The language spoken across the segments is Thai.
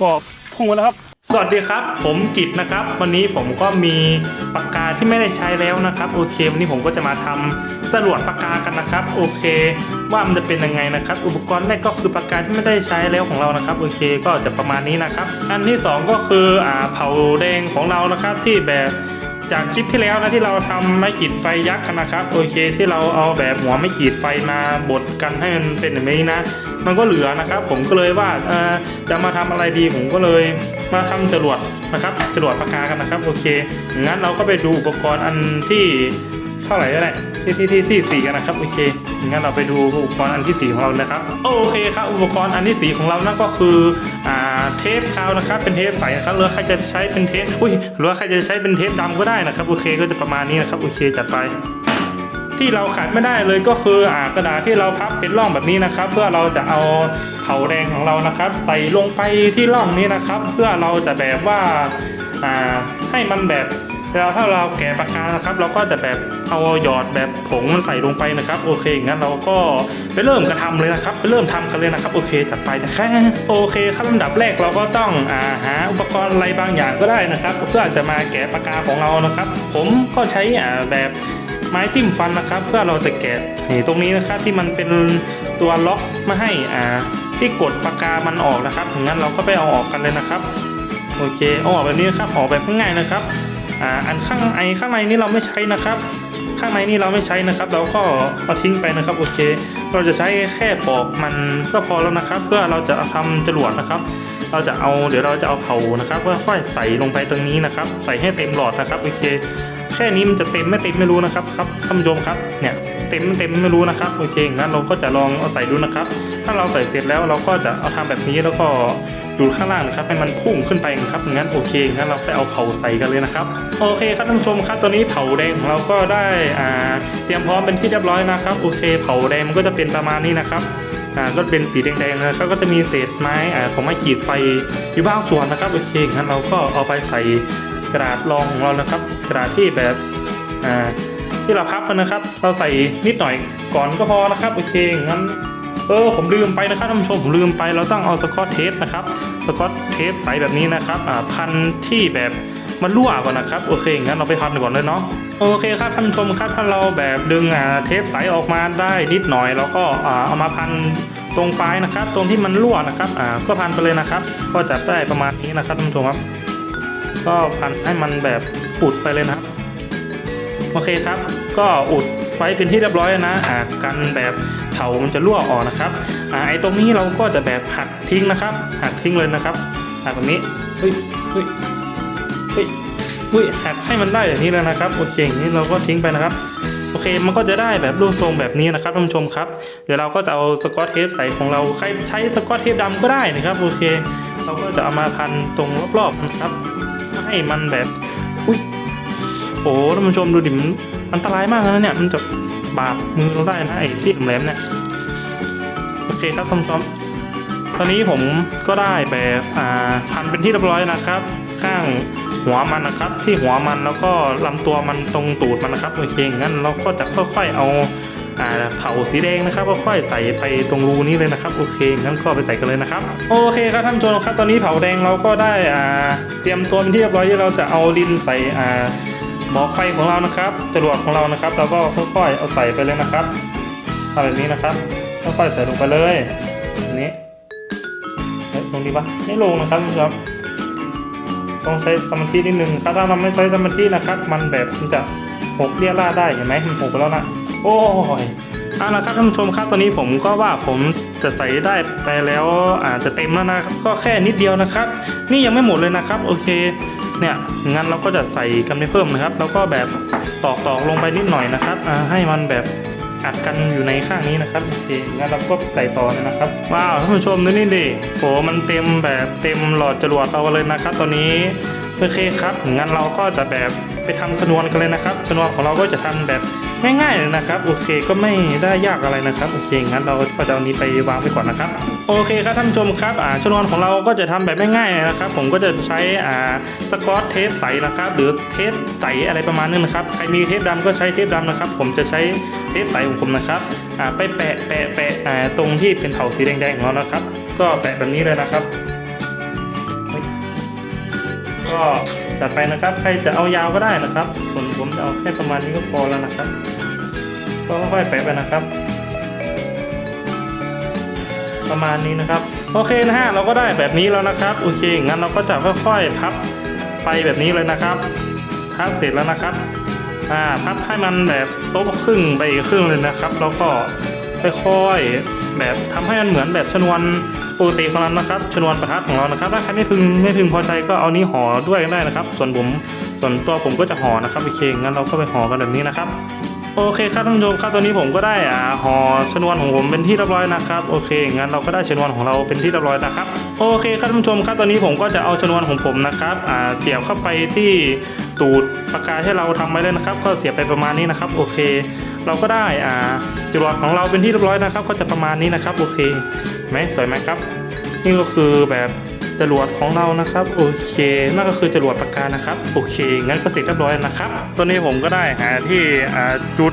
ก็พุ่งมาแล้วครับ สวัสดีครับ ผมกิตนะครับ วันนี้ผมก็มีปากกาที่ไม่ได้ใช้แล้วนะครับ โอเค วันนี้ผมก็จะมาทำจรวดปากกากันนะครับ โอเค ว่ามันจะเป็นยังไงนะครับ อุปกรณ์แรกก็คือปากกาที่ไม่ได้ใช้แล้วของเรานะครับ โอเค ก็จะประมาณนี้นะครับ อันที่สองก็คืออ่าเผาแดงของเรานะครับที่แบบ จากคลิปที่แล้วนะที่เราทำไม้ขีดไฟยักษ์กันนะครับโอเคที่เราเอาแบบหัวไม้ขีดไฟมาบดกันให้มันเป็นแบบนี้นะ มันก็เหลือนะครับ ผมก็เลยว่าจะมาทำอะไรดีผมก็เลยมาทำจรวดนะครับจรวดปากกากันนะครับโอเคงั้นเราก็ไปดูอุปกรณ์อันที่เท่าไหร่ก็ได้ที่ที่ที่ที่สี่กันนะครับโอเคงั้นเราไปดูอุปกรณ์อันที่สี่ของเรานะครับ โอเคครับอุปกรณ์อันที่สี่ของเรานั่นก็คืออ่า เทปขาวนะครับ เป็นเทปใสนะครับหรือใครจะใช้เป็นเทปอุ้ยหรือว่าใครจะใช้เป็นเทปดำก็ได้นะครับโอเคก็จะประมาณนี้นะครับโอเคจัดไป ที่เราขาดไม่ได้เลยก็คืออ่ากระดาษที่เราพับเป็นร่องแบบนี้นะครับ เพื่อเราจะเอาเผาแดงของเรานะครับ ใส่ลงไปที่ร่องนี้นะครับ เพื่อเราจะแบบว่าอ่าให้มันแบบ เวลาถ้าเราแกะปากกานะครับ เราก็จะแบบเอาหยอดแบบผงมันใส่ลงไปนะครับ โอเคงั้นเราก็ไปเริ่มกระทำเลยนะครับไปเริ่มทำกันเลยนะครับ โอเคจัดไปนะครับโอเคครับลำดับแรกเราก็ต้องอาหาอุปกรณ์อะไรบางอย่างก็ได้นะครับ เพื่อจะมาแกะปากกาของเรานะครับ ผมก็ใช้แบบไม้จิ้มฟันนะครับ เพื่อเราจะแกะตรงนี้นะครับที่มันเป็นตัวล็อกม่ให้อ่าที่กดปากกามันออกนะครับงั้นเราก็ไปเอาออกกันเลยนะครับ โอเคเอาออกแบบนี้นครับออกแบบง่ายๆนะครับ อ่าอันข้างไอข้างในนี่เราไม่ใช้นะครับ ข้างในนี่เราไม่ใช้นะครับ เราก็เอาทิ้งไปนะครับโอเค เราจะใช้แค่ปอกมันก็พอแล้วนะครับ เพื่อเราจะทำจรวดนะครับ เราจะเอาเดี๋ยวเราจะเอาเผานะครับเพื่อค่อยใส่ลงไปตรงนี้นะครับ ใส่ให้เต็มหลอดนะครับโอเค แค่นี้มันจะเต็มไม่เต็มไม่รู้นะครับครับท่านผู้ชมครับเนี่ยเต็มเต็มไม่รู้นะครับโอเคงั้นเราก็จะลองเอาใส่ดูนะครับ ถ้าเราใส่เสร็จแล้วเราก็จะเอาทำแบบนี้แล้วก็ อยู่ข้างล่างนะครับให้มันพุ่งขึ้นไปนะครับงั้นโอเคงั้นเราไปเอาเผาใส่กันเลยนะครับโอเคครับท่านผู้ชมครับตอนนี้เผาแดงของเราก็ได้อ่าเตรียมพร้อมเป็นที่เรียบร้อยนะครับโอเค เผาแดงมันก็จะเป็นประมาณนี้นะครับอ่าก็เป็นสีแดงๆนะครับก็จะมีเศษไม้อ่าของไม้ขีดไฟอยู่บางส่วนนะครับโอเคงั้นเราก็เอาไปใส่กระดาษรองของเรานะครับ กระดาษที่แบบอ่าที่เราพับนะครับ เราใส่นิดหน่อยก่อนก็พอนะครับโอเคงั้น เออผมลืมไปนะครับท่านผู้ชมผมลืมไปเราต้องเอาสกอตเทปนะครับสกอตเทปใสแบบนี้นะครับอ่าพันที่แบบมันรั่วก่อนนะครับโอเคงั้นเราไปพันก่อนเลยเนาะโอเคครับท่านผู้ชมครับถ้าเราแบบดึงอ่าเทปใสออกมาได้นิดหน่อยแล้วก็อ่าเอามาพันตรงปลายนะครับ ตรงที่มันรั่วนะครับอ่าก็พันไปเลยนะครับ ก็จะได้ประมาณนี้นะครับท่านผู้ชมครับ ก็พันให้มันแบบอุดไปเลยนะครับโอเคครับ ก็อุดไว้เป็นที่เรียบร้อยนะอ่ากันแบบ เผามันจะรั่วออกนะครับอ่าไอ้ตรงนี้เราก็จะแบบหักทิ้งนะครับ หักทิ้งเลยนะครับหักแบบนี้เฮ้ยเฮ้ยเฮ้ยเฮ้ยหักให้มันได้แบบนี้แล้วนะครับโอเคอย่างนี้เราก็ทิ้งไปนะครับโอเค มันก็จะได้แบบรูปทรงแบบนี้นะครับท่านผู้ชมครับ เดี๋ยวเราก็จะเอาสกอตเทปใสของเราใครใช้สกอตเทปดำก็ได้นะครับโอเค เราก็จะเอามาพันตรงรอบๆนะครับ ให้มันแบบ อุ้ย โอ้ท่านผู้ชมดูดิมันอันตรายมากนะเนี่ย มันจะ บาดมือเราได้นะไอ้ที่แหลมๆเนี่ยโอเคครับท่านผู้ชมตอนนี้ผมก็ได้แบบอ่าพันเป็นที่เรียบร้อยนะครับ ข้างหัวมันนะครับ ที่หัวมันแล้วก็ลำตัวมันตรงตูดมันนะครับโอเคงั้นเราก็จะค่อยๆเอาอ่าเผาสีแดงนะครับก็ค่อยใส่ไปตรงรูนี้เลยนะครับโอเคงั้นก็ไปใส่กันเลยนะครับโอเคครับท่านผู้ชมครับตอนนี้เผาแดงเราก็ได้อ่าเตรียมตัวเป็นที่เรียบร้อยที่เราจะเอาดินใส่อ่า หมอกไฟของเรานะครับจรวดของเรานะครับ เราก็ค่อยๆเอาใส่ไปเลยนะครับทำแบบนี้นะครับค่อยๆใส่ลงไปเลยนี้เอ๊ะลงดีปะไม่ลงนะครับคุณผู้ชมต้องใช้สมาธินิดนึงครับถ้าเราไม่ใช้สมาธินะครับ มันแบบมันจะหกเรียร่าได้เห็นไหมมันหกไปแล้วนะโอ้ยเอาละครับท่านผู้ชมครับตอนนี้ผมก็ว่าผมจะใส่ได้ไปแล้วอาจจะเต็มแล้วนะครับ ก็แค่นิดเดียวนะครับ นี่ยังไม่หมดเลยนะครับ โอเค เนี่ยงั้นเราก็จะใส่กันไปเพิ่มนะครับ แล้วก็แบบตอกตอกลงไปนิดหน่อยนะครับให้มันแบบอัดกันอยู่ในข้างนี้นะครับโอเคงั้นเราก็ใส่ต่อเลยนะครับ ว้าวท่านผู้ชมดูนี่ดิโหมันเต็มแบบเต็มหลอดจรวดเราเลยนะครับ ตอนนี้โอเคครับงั้นเราก็จะแบบไปทำสนวนกันเลยนะครับสนวนของเราก็จะทำแบบ ง่ายๆเลยนะครับ โอเคก็ไม่ได้ยากอะไรนะครับโอเคงั้นเราก็จะเอานี้ไปวางไว้ก่อนนะครับ โอเคครับท่านชมครับอ่าชนวนของเราก็จะทำแบบง่ายๆนะครับ ผมก็จะใช้อ่าสกอตเทปใสนะครับ หรือเทปใสอะไรประมาณนี้นะครับใครมีเทปดำก็ใช้เทปดำนะครับ ผมจะใช้เทปใสของผมนะครับอ่าไปแปะแปะแปะอ่าตรงที่เป็นเถาสีแดงๆของเรานะครับ ก็แปะแบบนี้เลยนะครับก็จัดไปนะครับ ใครจะเอายาวก็ได้นะครับ ส่วนผมจะเอาแค่ประมาณนี้ก็พอแล้วนะครับ ก็ค่อยๆแปะไปนะครับ ประมาณนี้นะครับ โอเคนะฮะเราก็ได้แบบนี้แล้วนะครับโอเคงั้นเราก็จะค่อยๆพับไปแบบนี้เลยนะครับพับเสร็จแล้วนะครับอ่าพับให้มันแบบโต๊ะครึ่งไปอีกครึ่งเลยนะครับ แล้วก็ค่อยๆแบบทำให้มันเหมือนแบบชนวนปกติของเรานะครับ ชนวนประทัดของเรานะครับ ถ้าใครไม่พึงไม่พึงพอใจก็เอานี้ห่อด้วยก็ได้นะครับ ส่วนผมส่วนตัวผมก็จะห่อนะครับโอเคงั้นเราก็ไปห่อกันแบบนี้นะครับ โอเคครับท่านผู้ชมครับตอนนี้ผมก็ได้อ่าห่อชนวนของผมเป็นที่เรียบร้อยนะครับโอเคงั้นเราก็ได้ชนวนของเราเป็นที่เรียบร้อยนะครับโอเคครับท่านผู้ชมครับตอนนี้ผมก็จะเอาชนวนของผมนะครับอ่าเสียบเข้าไปที่ตูดปากกาที่เราทำไว้เลยนะครับ ก็เสียบไปประมาณนี้นะครับโอเค เราก็ได้อ่าจรวดของเราเป็นที่เรียบร้อยนะครับ ก็จะประมาณนี้นะครับโอเคไหมสวยไหมครับ นี่ก็คือแบบ จรวดของเรานะครับโอเค นั่นก็คือจรวดปากกานะครับโอเค งั้นก็เสร็จเรียบร้อยนะครับตอนนี้ผมก็ได้หาที่จุด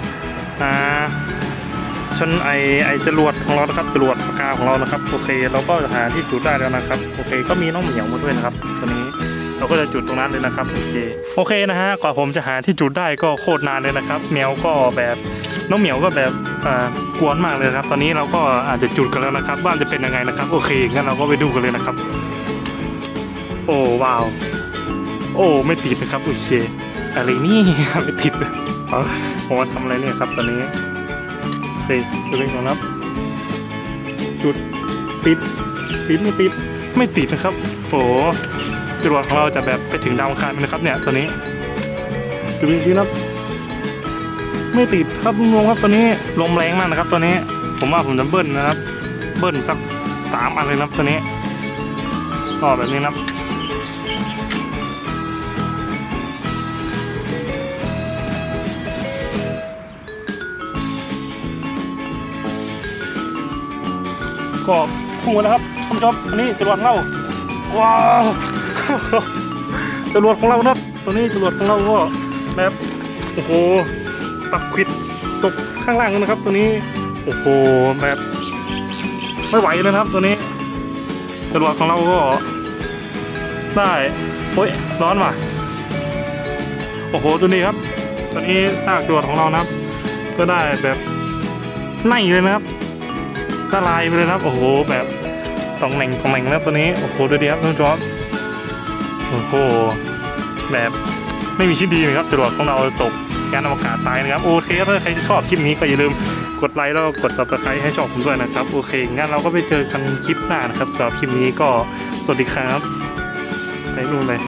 อ่าชนไอไอจรวดของเรานะครับจรวดปากกาของเรานะครับโอเค เราก็หาที่จุดได้แล้วนะครับโอเค ก็มีน้องเหมียวมาด้วยนะครับตัวนี้เราก็จะจุดตรงนั้นเลยนะครับโอเคโอเคนะฮะกว่าผมจะหาที่จุดได้ก็โคตรนานเลยนะครับแมวก็แบบน้องเหมียวก็แบบอ่ากวนมากเลยครับ ตอนนี้เราก็อาจจะจุดกันแล้วนะครับว่าจะเป็นยังไงนะครับ โอเคงั้นเราก็ไปดูกันเลยนะครับ อ้ว้าว โอ้ไม่ติดนะครับโอเคอะไรนี่ไม่ติดเอผมมาทำอะไรเนี่ยครับตอนนี้เฮ้ยจะเป็นของนับ จุดติดติดไม่ติดไม่ติดนะครับ โอ้จรวดของเราจะแบบไปถึงดาวอังคารไหมนะครับ เนี่ยตอนนี้ดูจริงๆนะครับ ไม่ติดครับงงครับตอนนี้ลมแรงมากนะครับตอนนี้ ผมว่าผมจะเบิ้ลนะครับ เบิ้ลสักสามอันเลยนะครับตอนนี้ก็แบบนี้นะครับ ก็คู่แล้วครับท่านผู้ชมอันนี้จรวดของเราว้าวจรวดของเรานะครับตัวนี้จรวดของเราก็แบบโอ้โหปักควิดตกข้างล่างนะครับ ตัวนี้โอ้โหแบบไม่ไหวเลยนะครับ ตัวนี้จรวดของเราก็ ได้โอ้ยร้อนว่ะโอ้โหตัวนี้ครับ ตัวนี้ซากจรวดของเรานะครับ ก็ได้แบบไหนเลยนะครับ ละลายไปเลยครับ โอ้โห แบบตองแหน่งตองแหน่งแล้วตัวนี้ โอ้โหดูดิครับท่านผู้ชมโอ้โห แบบไม่มีชิ้นดีเลยครับจรวดของเราตกยานอวกาศตายนะครับโอเคถ้าใครชอบคลิปนี้ก็อย่าลืมกดไลค์แล้วกด subscribe ให้ช่องผมด้วยนะครับ โอเคงั้นเราก็ไปเจอกันคลิปหน้านะครับสำหรับคลิปนี้ก็สวัสดีครับไปนู่นเลย